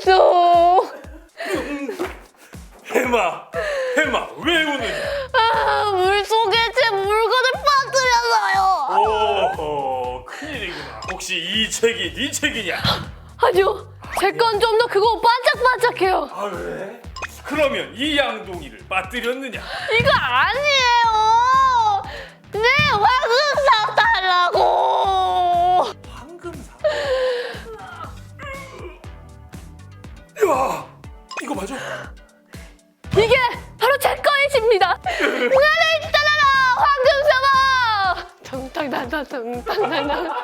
있어. 해마, 해마 왜 우느냐? 아, 물 속에 제 물건을 빠뜨렸어요. 오호 큰일이구나. 혹시 이 책이 네 책이냐? 아니요, 제 건 좀 더 그거 반짝반짝해요. 아 왜? 그러면 이 양동이를 빠뜨렸느냐? 이거 아니에요. 네, 화금 사달 나를 따라라, 황금 사마. 정당당당당당당.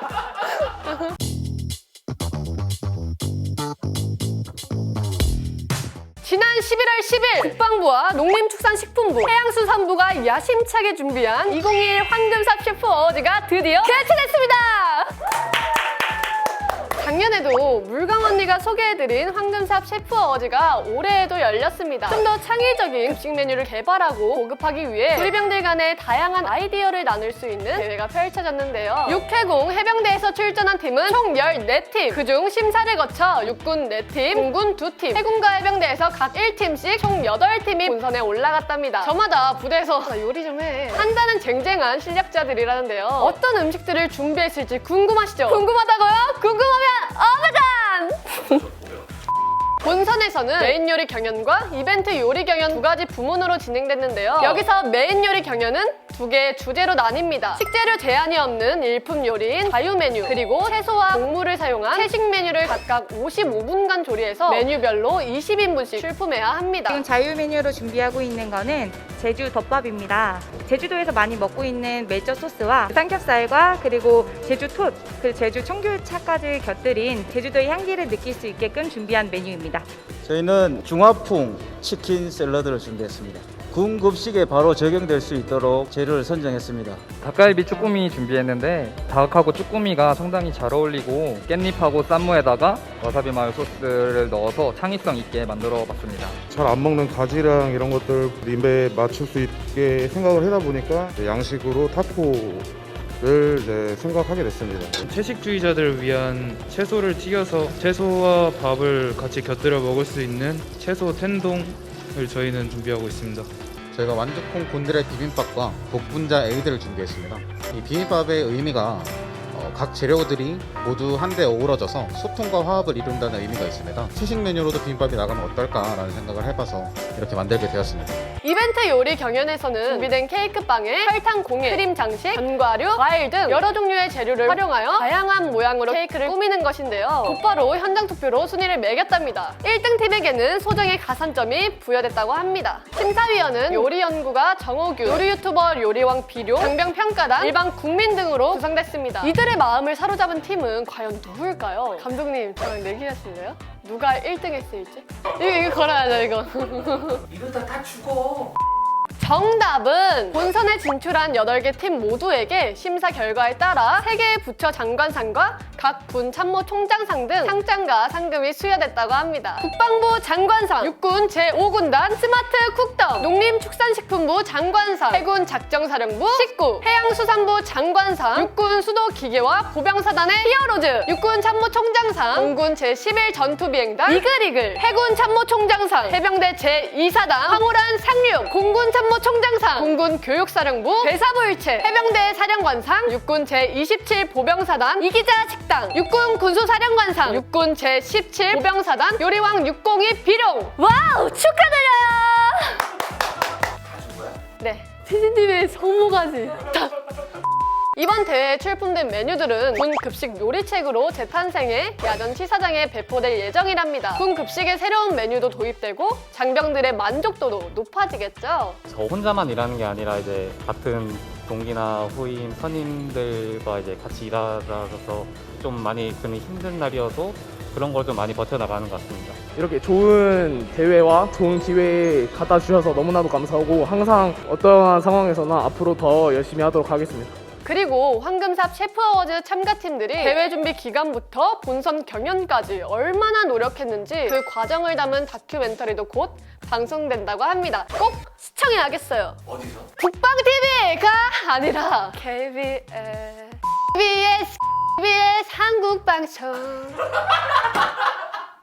지난 11월 10일 국방부와 농림축산식품부, 해양수산부가 야심차게 준비한 2021 황금삽 셰프 어워즈가 드디어 개최됐습니다. 작년에도 물강 언니가 소개해드린 황금삽 셰프 어워즈가 올해에도 열렸습니다. 좀 더 창의적인 급식 메뉴를 개발하고 보급하기 위해 조리병들 간의 다양한 아이디어를 나눌 수 있는 대회가 펼쳐졌는데요. 육해공 해병대에서 출전한 팀은 총 14팀, 그중 심사를 거쳐 육군 4팀, 공군 2팀, 해군과 해병대에서 각 1팀씩 총 8팀이 본선에 올라갔답니다. 저마다 부대에서 나 요리 좀 해. 한다는 쟁쟁한 실력자들이라는데요. 어떤 음식들을 준비했을지 궁금하시죠? 궁금하다고요? 궁금하면 어머간! 본선에서는 메인 요리 경연과 이벤트 요리 경연 두 가지 부문으로 진행됐는데요. 여기서 메인 요리 경연은 두 개의 주제로 나뉩니다. 식재료 제한이 없는 일품 요리인 자유 메뉴, 그리고 채소와 곡물을 사용한 채식 메뉴를 각각 55분간 조리해서 메뉴별로 20인분씩 출품해야 합니다. 지금 자유 메뉴로 준비하고 있는 거는 제주 덮밥입니다. 제주도에서 많이 먹고 있는 멜젓 소스와 삼겹살과 그리고 제주 톳, 그 제주 청귤차까지 곁들인 제주도의 향기를 느낄 수 있게끔 준비한 메뉴입니다. 저희는 중화풍 치킨 샐러드를 준비했습니다. 군 급식에 바로 적용될 수 있도록 재료를 선정했습니다. 닭갈비 쭈꾸미 준비했는데 닭하고 쭈꾸미가 상당히 잘 어울리고 깻잎하고 쌈무에다가 와사비 마요 소스를 넣어서 창의성 있게 만들어 봤습니다. 잘 안 먹는 가지랑 이런 것들 입에 맞출 수 있게 생각을 하다 보니까 양식으로 타코 를 이제 생각하게 됐습니다. 채식주의자들을 위한 채소를 튀겨서 채소와 밥을 같이 곁들여 먹을 수 있는 채소 텐동을 저희는 준비하고 있습니다. 저희가 완두콩 곤드레 비빔밥과 복분자 에이드를 준비했습니다. 이 비빔밥의 의미가 어, 각 재료들이 모두 한데 어우러져서 소통과 화합을 이룬다는 의미가 있습니다. 수식 메뉴로도 비빔밥이 나가면 어떨까라는 생각을 해봐서 이렇게 만들게 되었습니다. 이벤트 요리 경연에서는 준비된 케이크빵에 설탕 공예, 크림 장식, 견과류, 과일 등 여러 종류의 재료를 활용하여 다양한 모양으로 케이크를 꾸미는 것인데요. 곧바로 현장 투표로 순위를 매겼답니다. 1등 팀에게는 소정의 가산점이 부여됐다고 합니다. 심사위원은 요리 연구가 정호규, 요리 유튜버 요리왕 비료, 장병 평가단, 일반 국민 등으로 구성됐습니다. 이들의 마음을 사로잡은 팀은 과연 누굴까요? 감독님, 저랑 내기 하실래요? 누가 1등 했을지? 이거, 이거 걸어야죠, 이거. 정답은 본선에 진출한 8개 팀 모두에게 심사 결과에 따라 3개의 부처 장관상과 각 군 참모 총장상 등 상장과 상금이 수여됐다고 합니다. 국방부 장관상, 육군 제5군단 스마트 쿡덕, 농림축산식품부 장관상, 해군 작정사령부 식구, 해양수산부 장관상, 육군 수도기계와 보병사단의 히어로즈, 육군 참모총장상, 공군 제11 전투비행단 이글이글, 해군 참모총장상, 해병대 제2사단, 황홀한 상륙, 공군 참모 총장상, 공군 교육사령부, 배사부일체, 해병대 사령관상, 육군 제27 보병사단, 이기자 식당, 육군 군수사령관상, 육군 제17 보병사단, 요리왕 602 비룡. 와우! 축하드려요! 네. CCTV의 성모가지. 다. 이번 대회에 출품된 메뉴들은 군 급식 요리책으로 재탄생해 야전 치사장에 배포될 예정이랍니다. 군 급식의 새로운 메뉴도 도입되고 장병들의 만족도도 높아지겠죠. 저 혼자만 일하는 게 아니라 이제 같은 동기나 후임, 선임들과 이제 같이 일하라서 좀 많이 그는 힘든 날이어도 그런 걸 좀 많이 버텨나가는 것 같습니다. 이렇게 좋은 대회와 좋은 기회 갖다 주셔서 너무나도 감사하고 항상 어떠한 상황에서나 앞으로 더 열심히 하도록 하겠습니다. 그리고 황금삽 셰프 어워즈 참가팀들이 대회 준비 기간부터 본선 경연까지 얼마나 노력했는지 그 과정을 담은 다큐멘터리도 곧 방송된다고 합니다. 꼭 시청해야겠어요. 어디서? 국방TV가 아니라 KBS KBS KBS 한국방송